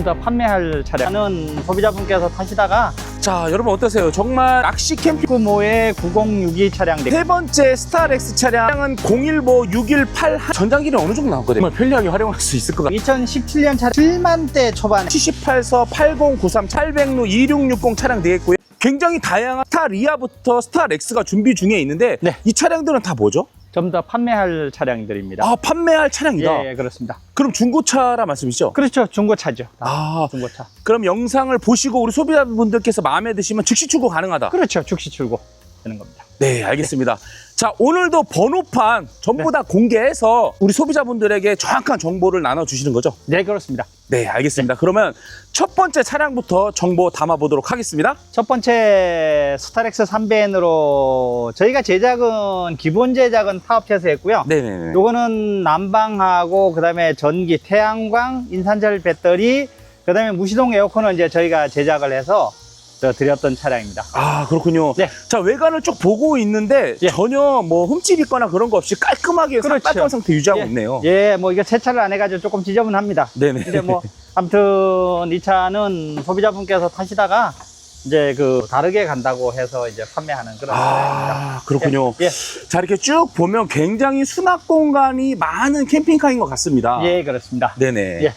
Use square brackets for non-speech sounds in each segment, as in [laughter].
좀더 판매할 차량은 소비자분께서 타시다가 자, 여러분 어떠세요? 정말 낚시 캠핑 규모의 9062 차량 되세 번째 스타렉스 차량은 015 618 전장기는 어느 정도 나왔거든요. 정말 편리하게 활용할 수 있을 것 같아요. 2017년 차량 7만 대 초반 78서 8093 800루 2660 차량 되겠고요. 굉장히 다양한 스타 리아부터 스타 렉스가 준비 중에 있는데 네. 이 차량들은 다 뭐죠? 좀더 판매할 차량들입니다. 아 판매할 차량이다. 예, 예, 그렇습니다. 그럼 중고차라 말씀이시죠? 그렇죠. 중고차죠. 아 중고차. 그럼 영상을 보시고 우리 소비자분들께서 마음에 드시면 즉시 출고 가능하다. 그렇죠. 즉시 출고 되는 겁니다. 네 알겠습니다. 자 오늘도 번호판 전부 네. 다 공개해서 우리 소비자분들에게 정확한 정보를 나눠주시는 거죠? 네, 그렇습니다. 네 알겠습니다. 그러면 첫 번째 차량부터 정보 담아보도록 하겠습니다. 첫 번째 스타렉스 3벤으로 저희가 제작은 기본 제작은 타업체에서 했고요. 네네네. 요거는 난방하고 그다음에 전기, 태양광, 인산철 배터리, 그다음에 무시동 에어컨을 이제 저희가 제작을 해서 저 드렸던 차량입니다. 아 그렇군요. 네. 자 외관을 쭉 보고 있는데 예. 전혀 뭐 흠집 있거나 그런 거 없이 깔끔하게 그렇죠. 깔끔한 상태 유지하고 예. 있네요. 예, 뭐 이거 세차를 안 해가지고 조금 지저분합니다. 네네. 이제 뭐 [laughs] 아무튼 이 차는 소비자분께서 타시다가 이제 그 다르게 간다고 해서 이제 판매하는 그런 차량입니다. 아 그렇군요. 예, 자 이렇게 쭉 보면 굉장히 수납 공간이 많은 캠핑카인 것 같습니다. 예, 그렇습니다. 네네. 예.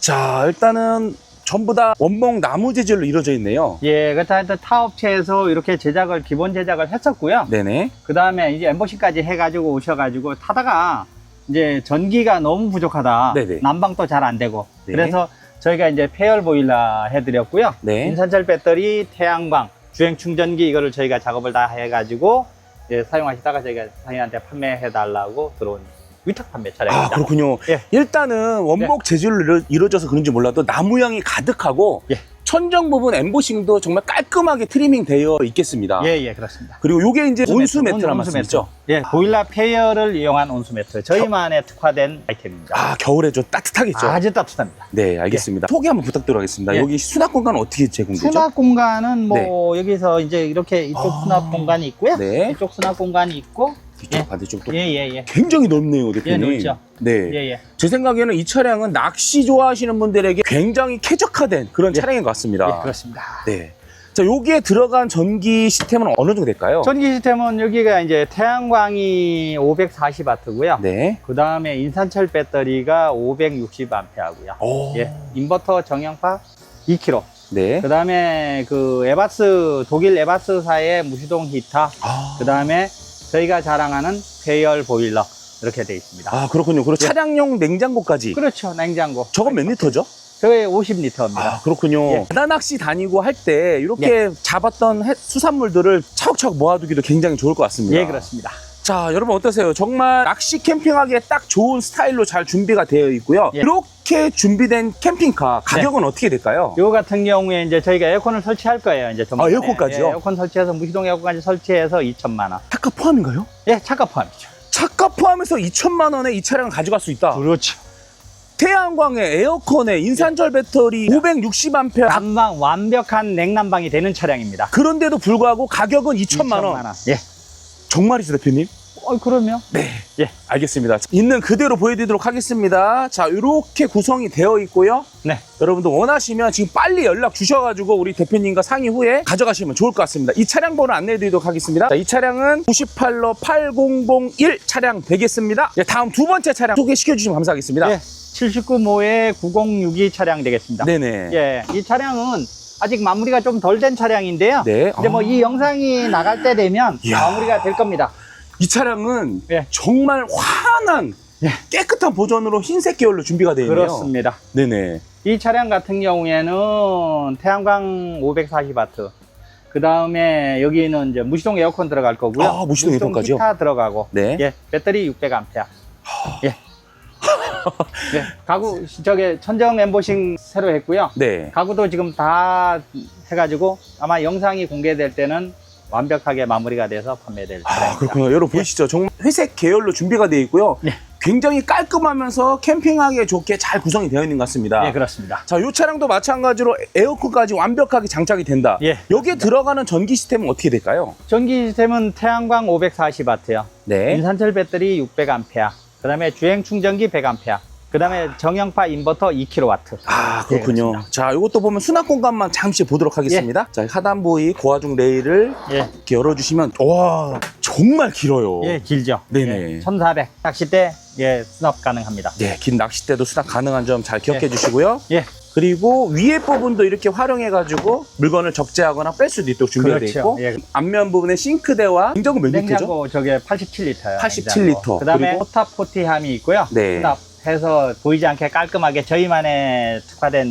자 일단은 전부 다 원목 나무 재질로 이루어져 있네요. 예, 그렇다 하여튼 타업체에서 이렇게 제작을 기본 제작을 했었고요. 네네. 그 다음에 이제 엠보싱까지 해가지고 오셔가지고 타다가 이제 전기가 너무 부족하다. 네네. 난방도 잘 안 되고. 네. 그래서 저희가 이제 폐열 보일러 해드렸고요. 네. 인산철 배터리, 태양광, 주행 충전기 이거를 저희가 작업을 다 해가지고 이제 사용하시다가 저희가 사장님한테 판매해달라고 들어온 위탁 판매 아 차량입니다. 그렇군요. 예. 일단은 원목 재질로 이루- 이루어져서 그런지 몰라도 나무향이 가득하고 예. 천정 부분 엠보싱도 정말 깔끔하게 트리밍 되어 있겠습니다. 예, 예, 그렇습니다. 그리고 요게 이제 온수 매트, 매트란 온수 말씀이죠? 예, 보일러 폐열을 이용한 온수 매트. 저희만의 특화된 아이템입니다. 아 겨울에 좀 따뜻하겠죠? 아주 따뜻합니다. 네 알겠습니다. 소개 한번 부탁드리겠습니다. 예. 여기 수납 공간 어떻게 제공되죠? 수납 공간은 뭐 여기서 이제 이렇게 이쪽 아. 수납 공간이 있고요. 네. 이쪽 수납 공간이 있고 뒤쪽 예. 반대쪽도 예, 예, 예. 굉장히 넓네요, 대표님. 예, 넓죠. 네. 예, 예. 제 생각에는 이 차량은 낚시 좋아하시는 분들에게 굉장히 쾌적화된 그런 예. 차량인 것 같습니다. 예, 그렇습니다. 네. 자, 여기에 들어간 전기 시스템은 어느 정도 될까요? 전기 시스템은 여기가 이제 태양광이 540W고요. 네. 그 다음에 인산철 배터리가 560A고요. 오. 예, 인버터 정형파 2kg. 네. 그 다음에 그 에바스 독일 에바스사의 무시동 히터. 아. 그 다음에 저희가 자랑하는 폐열 보일러 이렇게 돼 있습니다. 아, 그렇군요. 그리고 예. 차량용 냉장고까지. 그렇죠, 냉장고. 저건 몇 리터죠? 저게 50리터입니다. 아, 그렇군요. 예. 바다 낚시 다니고 할 때 이렇게 잡았던 해- 수산물들을 차곡차곡 모아두기도 굉장히 좋을 것 같습니다. 예, 그렇습니다. 자, 여러분 어떠세요? 정말 낚시 캠핑하기에 딱 좋은 스타일로 잘 준비가 되어 있고요. 예. 이렇게 준비된 캠핑카 가격은 어떻게 될까요? 요 같은 경우에 이제 저희가 에어컨을 설치할 거예요. 이제 좀 아. 에어컨까지요? 예, 에어컨 설치해서 무시동 에어컨까지 설치해서 2천만 원. 차가 포함인가요? 예, 차가 포함이죠. 차가 포함해서 2천만 원에 이 차량을 가져갈 수 있다. 그렇죠. 태양광에 에어컨에 인산철 배터리 560A 난방 완벽한 냉난방이 되는 차량입니다. 그런데도 불구하고 가격은 2천만 원. 예. 정말이죠, 대표님? 어, 그럼요. 네. 예. 알겠습니다. 있는 그대로 보여드리도록 하겠습니다. 자, 이렇게 구성이 되어 있고요. 네. 여러분들 원하시면 지금 빨리 연락 주셔가지고 우리 대표님과 상의 후에 가져가시면 좋을 것 같습니다. 이 차량 번호 안내해드리도록 하겠습니다. 자, 이 차량은 98로 8001 차량 되겠습니다. 네, 다음 두 번째 차량 소개시켜 주시면 감사하겠습니다. 예. 79모의 9062 차량 되겠습니다. 네네. 예. 이 차량은 아직 마무리가 좀 덜 된 차량인데요. 네. 근데 뭐 아. 이 영상이 나갈 때 되면 이야. 마무리가 될 겁니다. 이 차량은 예. 정말 환한 예. 깨끗한 버전으로 흰색 계열로 준비가 되어 있네요. 그렇습니다. 네네. 이 차량 같은 경우에는 태양광 540W. 그 다음에 여기는 이제 무시동 에어컨 들어갈 거고요. 아, 무시동 에어컨까지요? 히터 들어가고. 네. 예, 배터리 600A. 예. 네, [laughs] 가구 저게 천정 엠보싱 새로 했고요. 네. 가구도 지금 다 해가지고 아마 영상이 공개될 때는 완벽하게 마무리가 돼서 판매될 아, 차량입니다. 그렇군요. 여러분 보이시죠? 정말 회색 계열로 준비가 되어 있고요. 네. 굉장히 깔끔하면서 캠핑하기에 좋게 잘 구성이 되어 있는 것 같습니다. 예, 그렇습니다. 자, 이 차량도 마찬가지로 에어컨까지 완벽하게 장착이 된다. 예, 여기에 들어가는 전기 시스템은 어떻게 될까요? 전기 시스템은 태양광 540W요. 네. 인산철 배터리 600A. 그 다음에 주행 충전기 100A. 그 다음에 정형파 인버터 2kW. 아 그렇군요. 그렇습니다. 자 이것도 보면 수납 공간만 잠시 보도록 하겠습니다. 자 하단 부위 고화중 레일을 예, 이렇게 열어주시면 와 정말 길어요. 예, 길죠. 네네. 예, 1,400 낚싯대 예, 수납 가능합니다. 네, 긴 낚싯대도 수납 가능한 점 잘 기억해 예. 주시고요. 예, 그리고 위에 부분도 이렇게 활용해가지고 물건을 적재하거나 뺄 수도 있도록 준비가 되어 그렇죠. 있고 예. 앞면 부분에 싱크대와 냉장고 몇 리터죠? 냉장고 저게 87리터예요. 87 리터. 그다음에 그리고- 포타포티함이 있고요. 네. 수납 해서 보이지 않게 깔끔하게 저희만의 특화된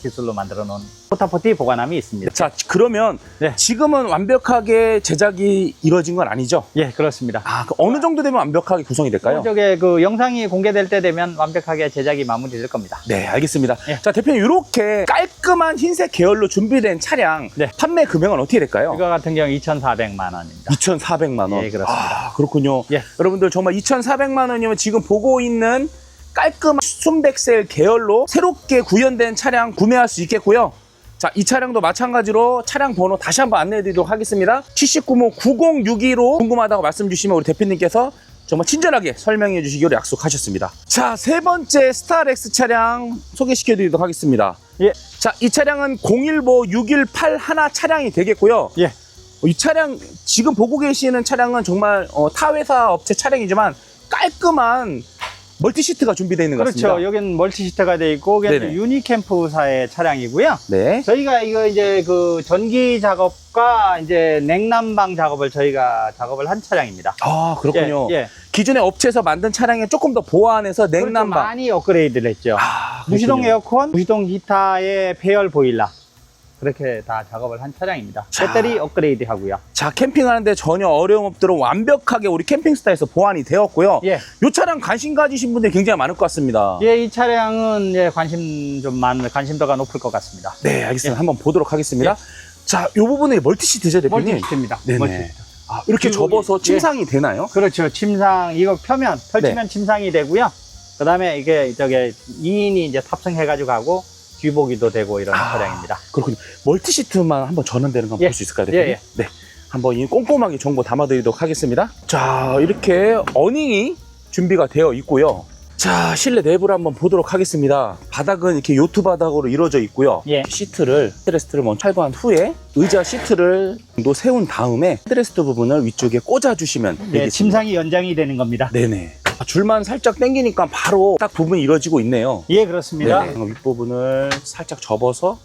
기술로 만들어 놓은 포타포티 보관함이 있습니다. 자, 그러면 네. 지금은 완벽하게 제작이 이루어진 건 아니죠? 예, 그렇습니다. 아, 그 어느 정도 되면 완벽하게 구성이 될까요? 저게 그 영상이 공개될 때 되면 완벽하게 제작이 마무리될 겁니다. 네, 알겠습니다. 예. 자, 대표님 이렇게 깔끔한 흰색 계열로 준비된 차량 네. 판매 금액은 어떻게 될까요? 이거 같은 경우 2,400만 원입니다. 2,400만 원. 예, 그렇습니다. 아, 그렇군요. 예. 여러분들 정말 2,400만 원이면 지금 보고 있는 깔끔한 순백셀 계열로 새롭게 구현된 차량 구매할 수 있겠고요. 자, 이 차량도 마찬가지로 차량 번호 다시 한번 안내해 드리도록 하겠습니다. 79호 9062로 궁금하다고 말씀 주시면 우리 대표님께서 정말 친절하게 설명해 주시기로 약속하셨습니다. 자, 세 번째 스타렉스 차량 소개시켜 드리도록 하겠습니다. 예, 자, 이 차량은 015 618 하나 차량이 되겠고요. 예, 어, 이 차량 지금 보고 계시는 차량은 정말 어, 타 회사 업체 차량이지만 깔끔한 멀티 시트가 준비되어 있는 것 그렇죠. 같습니다. 여기는 멀티시트가 돼 있고, 네네. 유니캠프사의 차량이고요. 네. 저희가 이거 이제 그 전기 작업과 이제 냉난방 작업을 저희가 작업을 한 차량입니다. 아 그렇군요. 예, 예. 기존의 업체에서 만든 차량에 조금 더 보완해서 그렇죠. 냉난방. 많이 업그레이드를 했죠. 아, 무시동 그렇군요. 에어컨, 무시동 히타의 배열 보일러. 그렇게 다 작업을 한 차량입니다. 자. 배터리 업그레이드 하고요. 자 캠핑하는데 전혀 어려움 없도록 완벽하게 우리 캠핑스타에서 보완이 되었고요. 예. 이 차량 관심 가지신 분들이 굉장히 많을 것 같습니다. 예, 이 차량은 예, 관심 좀 많은, 관심도가 높을 것 같습니다. 네, 알겠습니다. 한번 보도록 하겠습니다. 자, 이 부분에 멀티 시트죠, 대표님? 멀티시트입니다. 네네. 멀티시트. 아, 이렇게 그리고 접어서 예. 침상이 되나요? 그렇죠. 침상, 이거 펴면, 펼치면 네. 침상이 되고요. 그 다음에 이게, 저게, 2인이 이제 탑승해 가지고 하고, 뒤보기도 되고 이런 아. 차량입니다. 그렇군요. 멀티 시트만 한번 전원되는 거 예. 볼수 있을까요, 대표님? 예, 예. 네. 한번 이 꼼꼼하게 정보 담아드리도록 하겠습니다. 자, 이렇게 어닝이 준비가 되어 있고요. 자, 실내 내부를 한번 보도록 하겠습니다. 바닥은 이렇게 요트 바닥으로 이루어져 있고요. 예. 시트를, 헤드레스트를 먼저 탈거한 후에 의자 시트를 정도 세운 다음에 헤드레스트 부분을 위쪽에 꽂아주시면 예, 되겠습니다. 침상이 연장이 되는 겁니다. 네네. 아, 줄만 살짝 당기니까 바로 딱 부분이 이루어지고 있네요. 예, 그렇습니다. 네. 윗부분을 살짝 접어서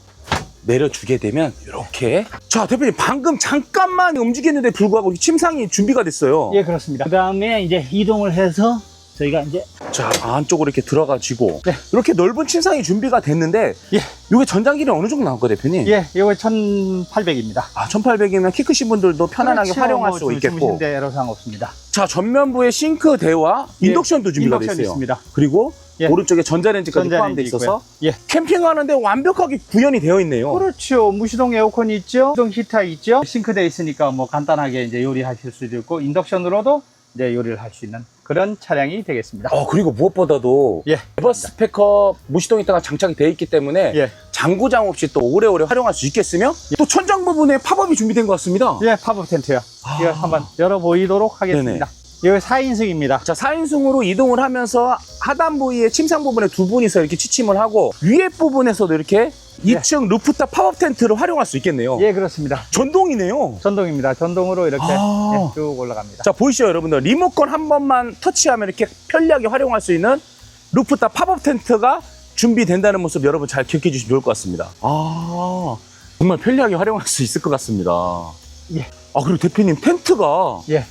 내려주게 되면 이렇게 자 대표님 방금 잠깐만 움직였는데 불구하고 이 침상이 준비가 됐어요 예, 그렇습니다. 그 다음에 이제 이동을 해서 저희가 이제, 자 안쪽으로 이렇게 들어가지고 네. 이렇게 넓은 침상이 준비가 됐는데 예, 이게 전장길이 어느 정도 나올 거예요 대표님? 예, 이거 1,800입니다. 아 1800이면 키 크신 분들도 편안하게 활용할 수 있겠고 대로 상관없습니다. 자 전면부에 싱크 대와 예, 인덕션도 준비가 인덕션 됐어요 있습니다. 그리고 예. 오른쪽에 전자레인지까지 전자레인지 포함되어 있어서. 예. 캠핑하는데 완벽하게 구현이 되어 있네요 그렇죠. 무시동 에어컨 있죠. 무시동 히터 있죠. 싱크대 있으니까 뭐 간단하게 이제 요리하실 수도 있고 인덕션으로도 이제 요리를 할 수 있는 그런 차량이 되겠습니다. 어 그리고 무엇보다도 예. 에버스 스피커 무시동 히터가 장착이 되어 있기 때문에 예. 장구장 없이 또 오래오래 활용할 수 있겠으며 또 천장 부분에 팝업이 준비된 것 같습니다. 예, 팝업 텐트요. 아. 이거 한번 열어 보이도록 하겠습니다. 이거 4인승입니다. 자 4인승으로 이동을 하면서 하단 부위에 침상 부분에 두 분이서 이렇게 취침을 하고 위에 부분에서도 이렇게 예. 2층 루프탑 팝업 텐트를 활용할 수 있겠네요. 예, 그렇습니다. 전동이네요. 전동입니다. 전동으로 이렇게 아. 예, 쭉 올라갑니다. 자 보이시죠 여러분들 리모컨 한 번만 터치하면 이렇게 편리하게 활용할 수 있는 루프탑 팝업 텐트가 준비된다는 모습 여러분 잘 기억해 주시면 좋을 것 같습니다 아 정말 편리하게 활용할 수 있을 것 같습니다 예. 아 그리고 대표님 텐트가 예,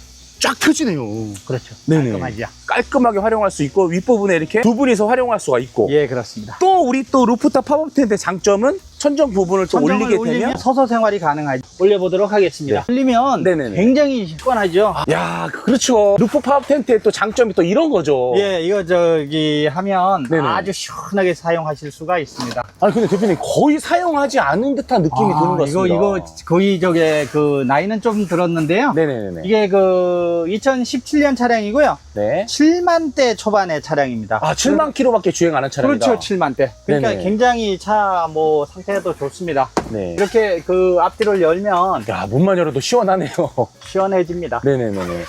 쫙 펴지네요 그렇죠. 네네. 깔끔하죠. 깔끔하게 활용할 수 있고 윗부분에 이렇게 두 분이서 활용할 수가 있고 예, 그렇습니다. 또 우리 또 루프탑 팝업 텐트의 장점은 천정 부분을 또 천정을 올리게 올리면 되면 서서 생활이 가능하죠. 올려보도록 하겠습니다. 네. 올리면 네네네. 굉장히 시원하죠. 야 그렇죠 루프 팝업 텐트의 또 장점이 또 이런 거죠 예, 이거 저기 하면 네네. 아주 시원하게 사용하실 수가 있습니다. 아니 근데 대표님 거의 사용하지 않은 듯한 느낌이 아, 드는 것 이거 같습니다. 이거 거의 저게 그 나이는 좀 들었는데요. 네네네. 이게 그 2017년 차량이고요. 네. 7만 대 초반의 차량입니다. 아 7만 킬로밖에 주행 안 한 차량이다. 그렇죠, 7만 대. 그러니까 네네. 굉장히 차 뭐 상태도 좋습니다. 네. 이렇게 그 앞뒤를 열면 야 문만 열어도 시원하네요. [laughs] 시원해집니다. 네네네네.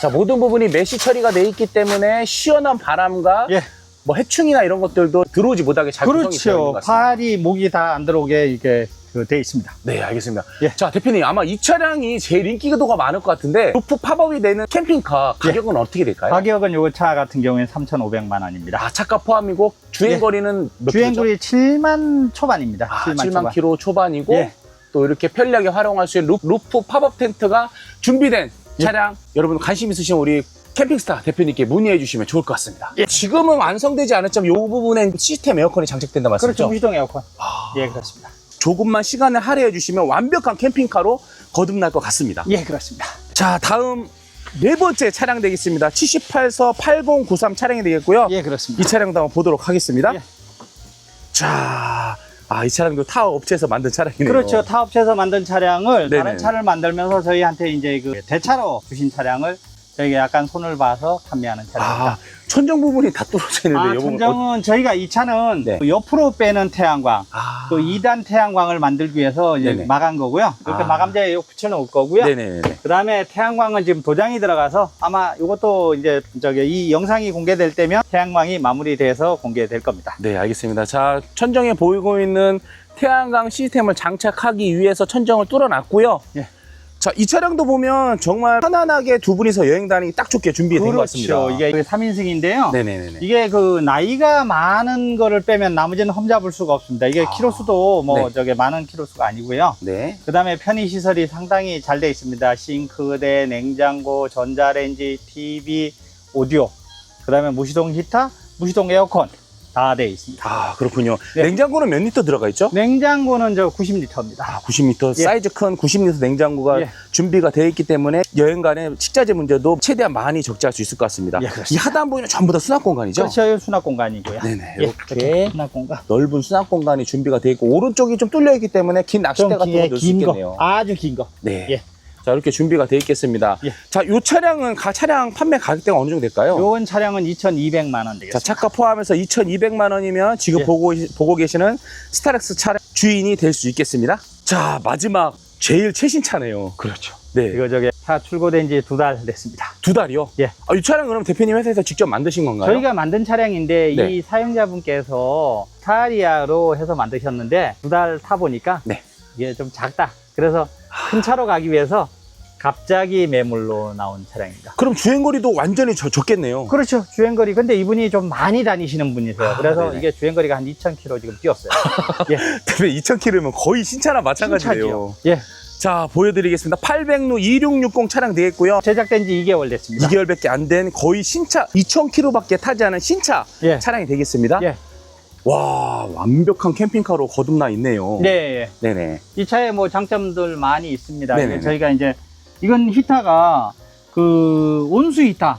자 모든 부분이 메시 처리가 돼 있기 때문에 시원한 바람과 예, 뭐 해충이나 이런 것들도 들어오지 못하게 잘 구성이 되어 있는 그렇죠. 것 같습니다. 팔이 목이 다 안 들어오게 이렇게 그돼 있습니다. 네, 알겠습니다. 예. 자, 대표님 아마 이 차량이 제일 인기도가 많을 것 같은데 루프 팝업이 되는 캠핑카 가격은 어떻게 될까요? 예. 가격은 요거 차 같은 경우에는 3,500만 원입니다. 아, 차가 포함이고 주행 거리는 몇 킬로죠? 주행 거리 7만 초반입니다. 아, 7만, 7만 초반. 킬로 초반이고 예. 또 이렇게 편리하게 활용할 수 있는 루, 루프 팝업 텐트가 준비된 예. 차량 여러분 관심 있으신 우리 캠핑스타 대표님께 문의해 주시면 좋을 것 같습니다. 예. 지금은 완성되지 않았지만 이 부분엔 시스템 에어컨이 장착된다 그렇죠. 말씀이죠? 무시동 에어컨. 아, 예, 그렇습니다. 조금만 시간을 할애해 주시면 완벽한 캠핑카로 거듭날 것 같습니다. 예, 그렇습니다. 자, 다음 네 번째 차량 되겠습니다. 78서 8093 차량이 되겠고요. 예, 이 그렇습니다. 차량도 한번 보도록 하겠습니다. 예. 자, 아, 이 차량도 타워 업체에서 만든 차량이네요. 그렇죠. 타 업체에서 만든 차량을 네네. 다른 차를 만들면서 저희한테 이제 그 대차로 주신 차량을 저희가 약간 손을 봐서 판매하는 차량입니다. 아, 천정 부분이 다 떨어져 있는데 아, 요거 천정은 저희가 이 차는 네. 그 옆으로 빼는 태양광, 아, 그 2단 태양광을 만들기 위해서 이제 네네. 마감 거고요. 이렇게 아. 마감재에 붙여놓을 거고요. 네네네. 그 다음에 태양광은 지금 도장이 들어가서 아마 이것도 이제 저기 이 영상이 공개될 때면 태양광이 마무리돼서 공개될 겁니다. 네, 알겠습니다. 자, 천정에 보이고 있는 태양광 시스템을 장착하기 위해서 천정을 뚫어놨고요. 예. 자, 이 차량도 보면 정말 편안하게 두 분이서 여행 다니기 딱 좋게 준비된 것 같습니다. 그렇죠. 이게 3인승인데요. 네네네. 이게 그 나이가 많은 거를 빼면 나머지는 험잡을 수가 없습니다. 이게 아. 키로수도 뭐 네. 저게 많은 키로수가 아니고요. 네. 그 다음에 편의 시설이 상당히 잘 돼 있습니다. 싱크대, 냉장고, 전자레인지, TV, 오디오. 그 다음에 무시동 히터, 무시동 에어컨 다 돼 있습니다. 아, 그렇군요. 네. 냉장고는 몇 리터 들어가 있죠? 냉장고는 저 90리터입니다. 아, 90리터 예. 사이즈 큰 90리터 냉장고가 예. 준비가 되어 있기 때문에 여행 간에 식자재 문제도 최대한 많이 적재할 수 있을 것 같습니다. 예. 이 하단부는 전부 다 수납 공간이죠? 그렇죠. 수납 공간이고요. 네네. 예, 이렇게 수납 공간. 넓은 수납 공간이 준비가 되어 있고 오른쪽이 좀 뚫려 있기 때문에 긴 낚싯대 좀 같은 긴, 거 넣을 수긴 있겠네요. 거. 아주 긴 거. 네. 예. 자 이렇게 준비가 되어 있겠습니다. 예. 자, 이 차량은 가 차량 판매 가격대가 어느 정도 될까요? 요건 차량은 2,200만 원 자, 되겠습니다. 차가 포함해서 2,200만 원이면 지금 예. 보고 보고 계시는 스타렉스 차량 주인이 될 수 있겠습니다. 자, 마지막 제일 최신 차네요. 그렇죠. 네. 이거 저게 차 출고된 지 두 달 됐습니다. 두 달이요? 예. 아, 이 차량 그럼 대표님 회사에서 직접 만드신 건가요? 저희가 만든 차량인데 네. 이 사용자분께서 스타리아로 해서 만드셨는데 두 달 타보니까 네. 이게 좀 작다. 그래서 큰 차로 가기 위해서 갑자기 매물로 나온 차량입니다. 그럼 주행거리도 완전히 저, 적겠네요. 그렇죠. 주행거리. 근데 이분이 좀 많이 다니시는 분이세요. 아, 그래서 네네. 이게 주행거리가 한 2,000km 지금 뛰었어요. [laughs] 예. 대표님 2,000km면 거의 신차랑 마찬가지네요. 신차지요. 예. 자, 보여드리겠습니다. 800루 2660 차량 되겠고요. 제작된 지 2개월 됐습니다. 2개월밖에 안 된 거의 신차 2,000km밖에 타지 않은 신차 예. 차량이 되겠습니다. 예. 와 완벽한 캠핑카로 거듭나 있네요. 네. 예. 네네. 이 차에 뭐 장점들 많이 있습니다. 네네네. 저희가 이제 이건 히타가 그 온수 히타,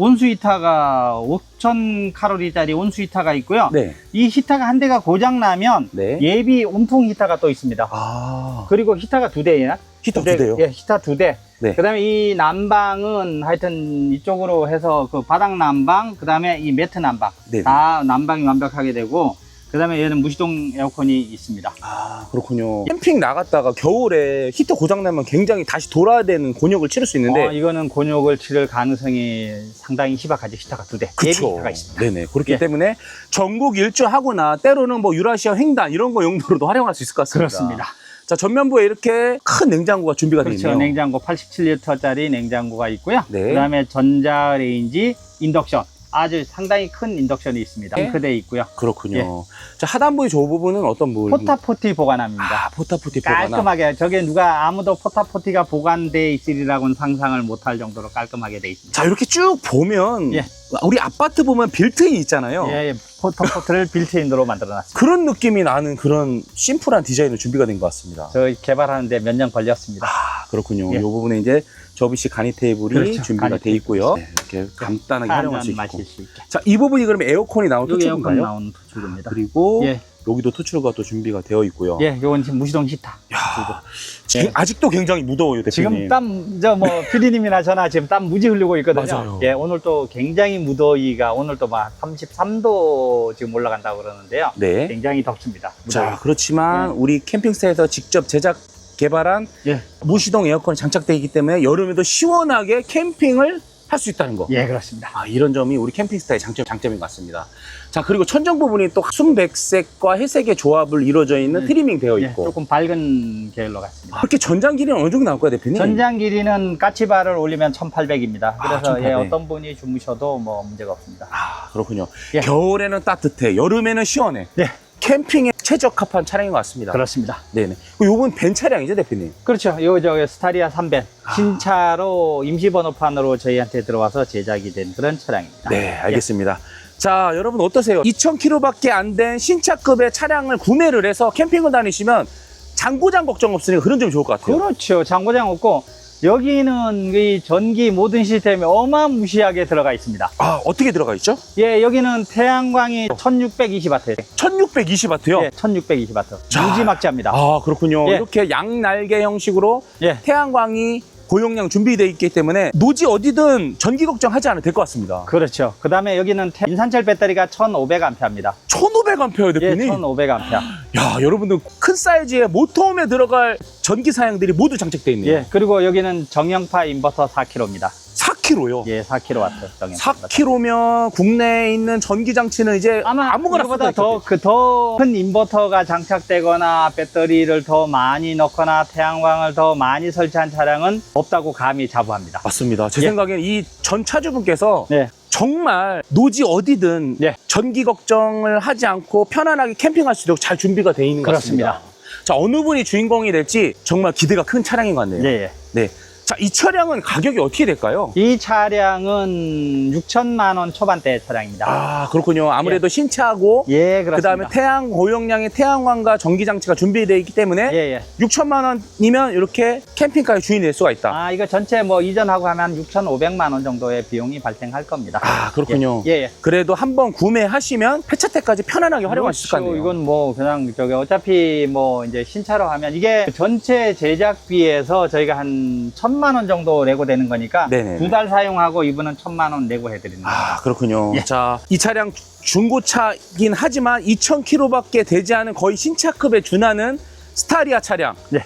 온수 히타가 5,000 칼로리짜리 온수 히타가 있고요. 네. 이 히타가 한 대가 고장 나면 네. 예비 온풍 히타가 또 있습니다. 아 그리고 히타가 두 대예요. 히터 두 대요. 예, 히타 두 대. 네. 그다음에 이 난방은 하여튼 이쪽으로 해서 그 바닥 난방, 그다음에 이 매트 난방 네. 다 난방이 완벽하게 되고. 그 다음에 얘는 무시동 에어컨이 있습니다. 아 그렇군요. 캠핑 나갔다가 겨울에 히터 고장 나면 굉장히 다시 돌아야 되는 곤욕을 치를 수 있는데. 어, 이거는 곤욕을 치를 가능성이 상당히 희박하지 히타가 두 대. 예비 그쵸. 있습니다. 네네. 그렇기 예. 때문에 전국 일주하거나 때로는 뭐 유라시아 횡단 이런 거 용도로도 활용할 수 있을 것 같습니다. 그렇습니다. 자 전면부에 이렇게 큰 냉장고가 준비가 되어 그렇죠. 있네요. 냉장고 87리터짜리 냉장고가 있고요. 네. 그다음에 전자레인지, 인덕션. 아주 상당히 큰 인덕션이 있습니다. 네. 싱크대 있고요. 그렇군요. 예. 자 하단부의 저 부분은 어떤 부분? 포타포티 보관함입니다. 아 포타포티 보관함. 깔끔하게 저게 누가 아무도 포타포티가 보관돼 있으리라고는 상상을 못할 정도로 깔끔하게 돼 있습니다. 자 이렇게 쭉 보면 예. 우리 아파트 보면 빌트인 있잖아요. 예, 예, 포타포트를 빌트인으로 만들어놨습니다. 그런 느낌이 나는 그런 심플한 디자인으로 준비가 된 것 같습니다. 저 개발하는데 몇 년 걸렸습니다. 아 그렇군요. 예. 이 부분에 이제 접이식 가니 테이블이 그렇죠. 준비가 가니 돼 있고요. 네, 이렇게 간단하게 활용할 수 있고. 마실 수 있게. 자 이 부분이 그러면 에어컨이 나온 여기 에어컨 토출인가요? 나온 토출입니다. 그리고 예, 여기도 토출가 또 준비가 되어 있고요. 예, 요건 지금 무시동 히타. 야, 지금 예. 아직도 굉장히 무더워요, 대표님. 지금 땀, 저 뭐, 피디님이나 저나 지금 땀 무지 흘리고 있거든요. 맞아요. 예, 오늘 또 굉장히 무더위가 오늘 또 막 33도 지금 올라간다고 그러는데요. 네. 굉장히 덥습니다. 자 무더위. 그렇지만 우리 캠핑스에서 직접 제작 개발한 예, 무시동 에어컨이 장착되어 있기 때문에 여름에도 시원하게 캠핑을 할 수 있다는 거. 예, 그렇습니다. 아, 이런 점이 우리 캠핑스타의 장점, 장점인 것 같습니다. 자, 그리고 천정 부분이 또 순백색과 회색의 조합을 이루어져 있는 네. 트리밍 되어 예, 있고. 조금 밝은 계열로 같습니다. 그렇게 전장 길이는 어느 정도 나올까요, 대표님? 전장 길이는 까치발을 올리면 1800입니다. 아, 그래서 예, 1800. 어떤 분이 주무셔도 뭐 문제가 없습니다. 아, 그렇군요. 예. 겨울에는 따뜻해, 여름에는 시원해. 네, 캠핑에 최적합한 차량인 것 같습니다. 그렇습니다. 네네. 요건 벤 차량이죠, 대표님? 그렇죠. 요, 저, 스타리아 3벤. 신차로 임시 번호판으로 저희한테 들어와서 제작이 된 그런 차량입니다. 네, 알겠습니다. 자, 여러분 어떠세요? 2,000km밖에 안 된 신차급의 차량을 구매를 해서 캠핑을 다니시면 장고장 걱정 없으니까 그런 점이 좋을 것 같아요. 그렇죠. 장고장 없고, 여기는 이 전기 모든 시스템이 어마무시하게 들어가 있습니다. 아, 어떻게 들어가 있죠? 예, 여기는 태양광이 1620와트. 1620W요? 예, 1620와트. 자. 무지막지합니다. 아, 그렇군요. 예. 이렇게 양날개 형식으로 예. 태양광이 고용량 준비되어 있기 때문에 노지 어디든 전기 걱정하지 않아도 될 것 같습니다. 그렇죠. 그 다음에 여기는 태- 인산철 배터리가 1500A입니다. 1500A요, 예, 대표님. 1500A. 야, 여러분들 큰 사이즈의 모터홈에 들어갈 전기 사양들이 모두 장착되어 있네요. 예, 그리고 여기는 정형파 인버터 4kg입니다. 4kg요. 예, 4kW 정형파. 4kg면 국내에 있는 전기 장치는 이제 아마 아무거나 이거보다 써도 더그더큰 인버터가 장착되거나 배터리를 더 많이 넣거나 태양광을 더 많이 설치한 차량은 없다고 감히 자부합니다. 맞습니다. 제 예. 생각엔 이 전 차주분께서 네, 정말 노지 어디든 예. 전기 걱정을 하지 않고 편안하게 캠핑할 수 있도록 잘 준비가 되어 있는 것 그렇습니다. 같습니다. 자, 어느 분이 주인공이 될지 정말 기대가 큰 차량인 것 같네요. 예, 예. 네. 자, 이 차량은 가격이 어떻게 될까요? 이 차량은 6천만 원 초반대 차량입니다. 아, 그렇군요. 아무래도 신차고 예, 그렇습니다. 그 다음에 태양 고용량의 태양광과 전기 장치가 준비되어 있기 때문에 예, 예. 6천만 원이면 이렇게 캠핑카의 주인이 될 수가 있다. 아, 이거 전체 뭐 이전하고 하면 6,500만 원 정도의 비용이 발생할 겁니다. 아, 그렇군요. 예, 예. 그래도 한번 구매하시면 폐차 때까지 편안하게 활용할 수 있을 것. 같네요. 이건 뭐 그냥 저기 어차피 뭐 이제 신차로 하면 이게 전체 제작비에서 저희가 한 천만 원 정도 내고 되는 거니까. 두 달 사용하고 이분은 천만 원 내고 해드리는 거예요. 아, 그렇군요. 예. 자, 이 차량 중고차긴 하지만 2,000km밖에 되지 않은 거의 신차급에 준하는 스타리아 차량. 네.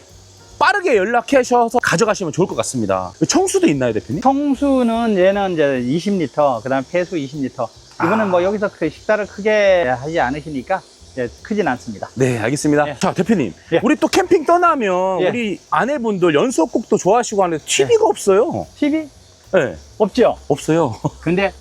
빠르게 연락하셔서 가져가시면 좋을 것 같습니다. 청수도 있나요, 대표님? 통수는 얘는 이제 20리터, 그다음 폐수 20리터. 이거는 아. 뭐 여기서 그 식사를 크게 하지 않으시니까 이제 크진 않습니다. 네, 알겠습니다. 예. 자, 대표님. 예. 우리 또 캠핑 떠나면 예. 우리 아내분들 연속곡도 좋아하시고 하는데 TV가 없어요. TV 네, 없죠? 없어요. 근데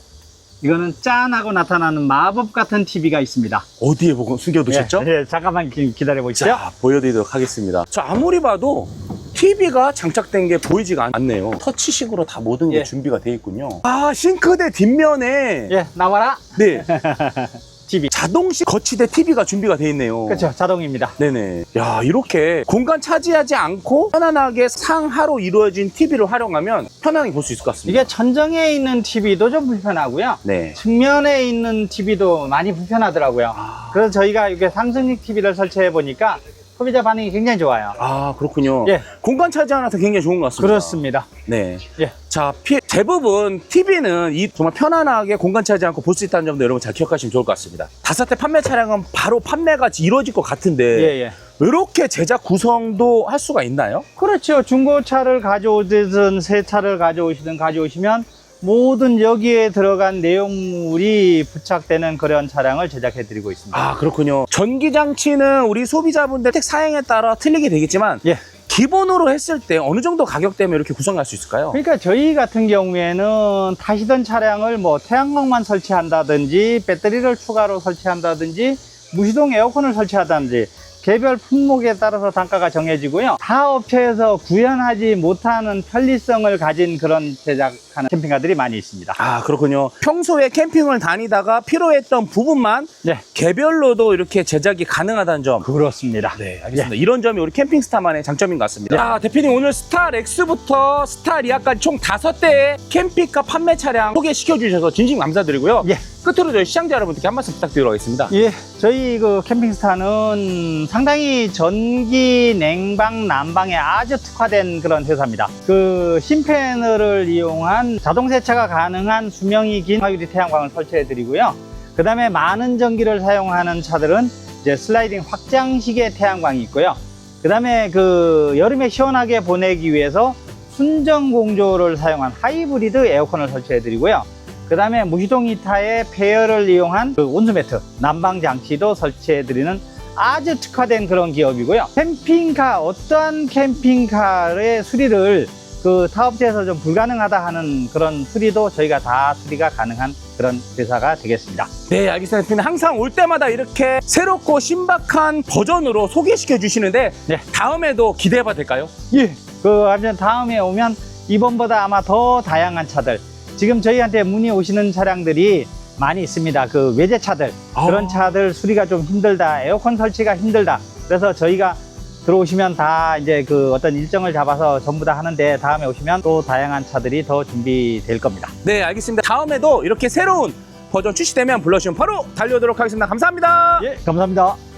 이거는 짠하고 나타나는 마법 같은 TV가 있습니다. 어디에 보고 숨겨두셨죠? 예, 예, 잠깐만 기, 기다려 보시죠. 자, 보여드리도록 하겠습니다. 자, 아무리 봐도 TV가 장착된 게 보이지가 않네요. 터치식으로 다 모든 게 예. 준비가 되어 있군요. 아, 싱크대 뒷면에 예, 나와라. 네 [laughs] TV. 자동식 거치대 TV가 준비가 되어 있네요. 그렇죠, 자동입니다. 네네. 야, 이렇게 공간 차지하지 않고 편안하게 상하로 이루어진 TV를 활용하면 편안하게 볼 수 있을 것 같습니다. 이게 천정에 있는 TV도 좀 불편하고요. 네. 측면에 있는 TV도 많이 불편하더라고요. 그래서 저희가 이렇게 상승식 TV를 설치해 보니까 소비자 반응이 굉장히 좋아요. 아, 그렇군요. 예. 공간 차지하면서 굉장히 좋은 것 같습니다. 그렇습니다. 네. 예. 자, 피- 대부분 TV는 이 정말 편안하게 공간 차지 않고 볼 수 있다는 점도 여러분 잘 기억하시면 좋을 것 같습니다. 다섯 대 판매 차량은 바로 판매가 이루어질 것 같은데 예, 예. 이렇게 제작 구성도 할 수가 있나요? 그렇죠. 중고차를 가져오든 새 차를 가져오시든 가져오시면 모든 여기에 들어간 내용물이 부착되는 그런 차량을 제작해 드리고 있습니다. 아, 그렇군요. 전기 장치는 우리 소비자분들 택 사양에 따라 틀리게 되겠지만 예. 기본으로 했을 때 어느 정도 가격대면 이렇게 구성할 수 있을까요? 그러니까 저희 같은 경우에는 타시던 차량을 뭐 태양광만 설치한다든지 배터리를 추가로 설치한다든지 무시동 에어컨을 설치하든지 개별 품목에 따라서 단가가 정해지고요. 타 업체에서 구현하지 못하는 편리성을 가진 그런 제작 하는 캠핑카들이 많이 있습니다. 아, 그렇군요. 평소에 캠핑을 다니다가 필요했던 부분만 네, 개별로도 이렇게 제작이 가능하다는 점 그렇습니다. 네, 알겠습니다. 이런 점이 우리 캠핑스타만의 장점인 것 같습니다. 네. 아, 대표님 오늘 스타렉스부터 스타리아까지 총 다섯 대의 캠핑카 판매 차량 소개시켜 주셔서 진심 감사드리고요. 예. 끝으로 저희 시청자 여러분들께 한 말씀 부탁드리도록 하겠습니다. 예, 저희 그 캠핑스타는 상당히 전기 냉방 난방에 아주 특화된 그런 회사입니다. 그 심패널을 이용한 자동 세차가 가능한 수명이 긴 화유리 태양광을 설치해 드리고요. 그 다음에 많은 전기를 사용하는 차들은 이제 슬라이딩 확장식의 태양광이 있고요. 그 다음에 그 여름에 시원하게 보내기 위해서 순정 공조를 사용한 하이브리드 에어컨을 설치해 드리고요. 그 다음에 무시동 히타의 폐열을 이용한 그 온수매트, 난방 장치도 설치해 드리는 아주 특화된 그런 기업이고요. 캠핑카, 어떠한 캠핑카의 수리를 그 사업체에서 좀 불가능하다 하는 그런 수리도 저희가 다 수리가 가능한 그런 회사가 되겠습니다. 네, 알겠습니다. 대표님 항상 올 때마다 이렇게 새롭고 신박한 버전으로 소개시켜 주시는데 네. 다음에도 기대해 봐도 될까요? 예. 그, 아무튼 다음에 오면 이번보다 아마 더 다양한 차들. 지금 저희한테 문의 오시는 차량들이 많이 있습니다. 그 외제차들. 아. 그런 차들 수리가 좀 힘들다. 에어컨 설치가 힘들다. 그래서 저희가 들어오시면 다 이제 그 어떤 일정을 잡아서 전부 다 하는데 다음에 오시면 또 다양한 차들이 더 준비될 겁니다. 네, 알겠습니다. 다음에도 이렇게 새로운 버전 출시되면 불러주시면 바로 달려오도록 하겠습니다. 감사합니다. 예, 감사합니다.